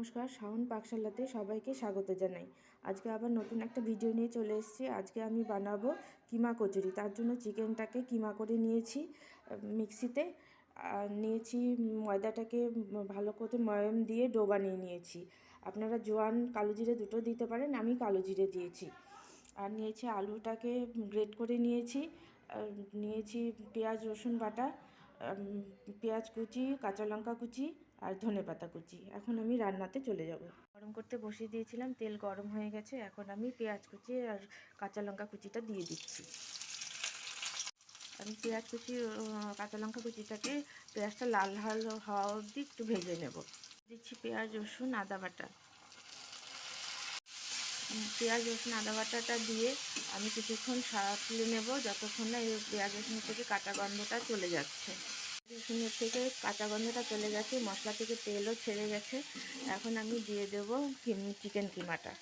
নমস্কার, শাওন পাকশালাতে সবাইকে স্বাগত জানাই। আজকে আবার নতুন একটা ভিডিও নিয়ে চলে এসেছি। আজকে আমি বানাবো কিমা কচুরি। তার জন্য চিকেনটাকে কিমা করে নিয়েছি, মিক্সিতে। আর নিয়েছি ময়দাটাকে ভালো করে ময়ম দিয়ে ডো বানিয়ে নিয়েছি। আপনারা জোয়ান কালো জিরে দুটো দিতে পারেন, আমি কালো জিরে দিয়েছি। আর নিয়েছি আলুটাকে গ্রেট করে নিয়েছি। নিয়েছি পেঁয়াজ রসুন বাটা পেঁয়াজ কুচি, কাঁচা লঙ্কা কুচি আর ধনে পাতা কুচি। এখন আমি রান্নাতে চলে যাব। গরম করতে বসিয়ে দিয়েছিলাম, তেল গরম হয়ে গেছে। এখন আমি পেঁয়াজ কুচি আর কাঁচা লঙ্কা কুচিটা দিয়ে দিচ্ছি। আমি পেঁয়াজ কুচি কাঁচা লঙ্কা কুচিটাকে পেঁয়াজটা লাল লাল হওয়া অবধি একটু ভেজে নেব। দিচ্ছি পেঁয়াজ, রসুন, আদা বাটা। পেঁয়াজ, রসুন, আদা বাটাটা দিয়ে আমি কিছুক্ষণ সাঁতলে নেব, যতক্ষণ না এই পেঁয়াজ, রসুন থেকে কাঁচা গন্ধটা চলে যাচ্ছে। রসুনের থেকে কাঁচা গন্ধটা চলে গেছে, মশলা থেকে তেলও ছেড়ে গেছে। এখন আমি দিয়ে দেবো চিকেন কিমাটা।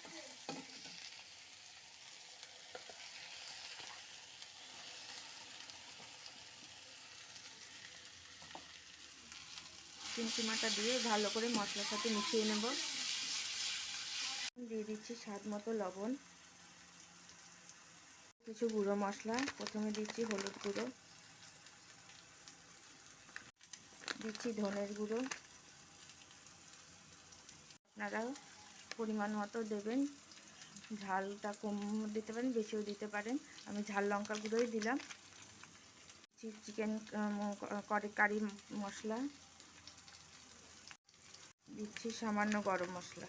চিকেন কিমাটা দিয়ে ভালো করে মশলার সাথে মিশিয়ে নেব। দিয়ে দিচ্ছি স্বাদ মতো লবণ। কিছু গুঁড়ো মশলা, প্রথমে দিচ্ছি হলুদ গুঁড়ো। দিচ্ছি ধনের গুঁড়ো। আপনারাও পরিমাণ মতো দেবেন। ঝালটা কম দিতে পারেন, বেশিও দিতে পারেন। আমি ঝাল লঙ্কা গুঁড়োই দিলাম। চিকেন করে কারি মশলা। দিচ্ছি সামান্য গরম মশলা।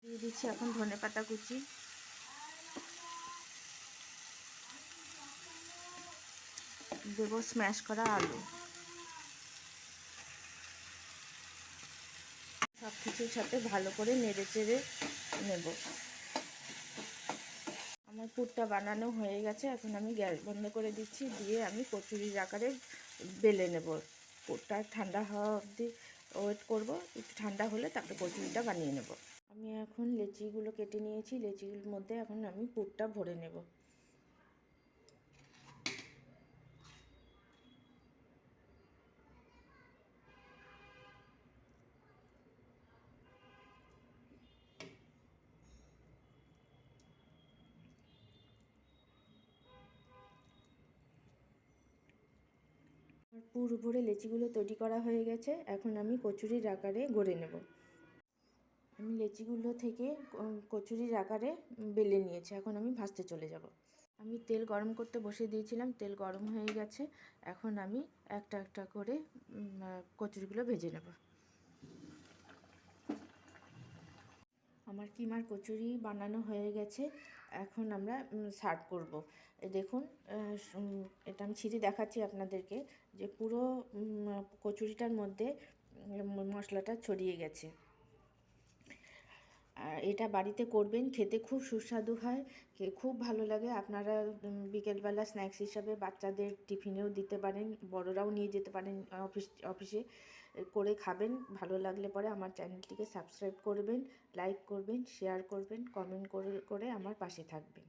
দিয়ে দিচ্ছি এখন ধনে পাতা কুচি। দেবো স্ম্যাশ করা আলু। সব কিছুর সাথে ভালো করে নেড়ে চেড়ে নেব। আমার পুরটা বানানো হয়ে গেছে, এখন আমি গ্যাস বন্ধ করে দিচ্ছি, দিয়ে আমি কচুরির আকারে বেলে নেব। পুরটা ঠান্ডা হওয়া অবধি ওয়েট করব, একটু ঠান্ডা হলে তারপরে কচুরিটা বানিয়ে নেব। আমি এখন লেচিগুলো কেটে নিয়েছি, লেচিগুলোর মধ্যে এখন আমি পুরটা ভরে নেব। পুর ভরে লেচিগুলো তৈরি করা হয়ে গেছে। এখন আমি কচুরির আকারে গড়ে নেব। আমি লেচিগুলো থেকে কচুরির আকারে বেলে নিয়েছি। এখন আমি ভাজতে চলে যাব। আমি তেল গরম করতে বসিয়ে দিয়েছিলাম। তেল গরম হয়ে গেছে। এখন আমি একটা একটা করে কচুরিগুলো ভেজে নেব। আমার কিমার কচুরি বানানো হয়ে গেছে, এখন আমরা সার্ভ করব। দেখুন এটা আমি ছিঁড়ে দেখাচ্ছি আপনাদেরকে, যে পুরো কচুরিটার মধ্যে মশলাটা ছড়িয়ে গেছে। এটা বাড়িতে করবেন, খেতে খুব সুস্বাদু হয় খুব ভালো লাগে। আপনারা বিকেলবেলা স্ন্যাক্স হিসাবে বাচ্চাদের টিফিনেও দিতে পারেন, বড়রাও নিয়ে যেতে পারেন অফিস, অফিসে করে খাবেন। ভালো লাগলে পরে আমার চ্যানেলটিকে সাবস্ক্রাইব করবেন লাইক করবেন শেয়ার করবেন কমেন্ট করে করে আমার পাশে থাকবেন।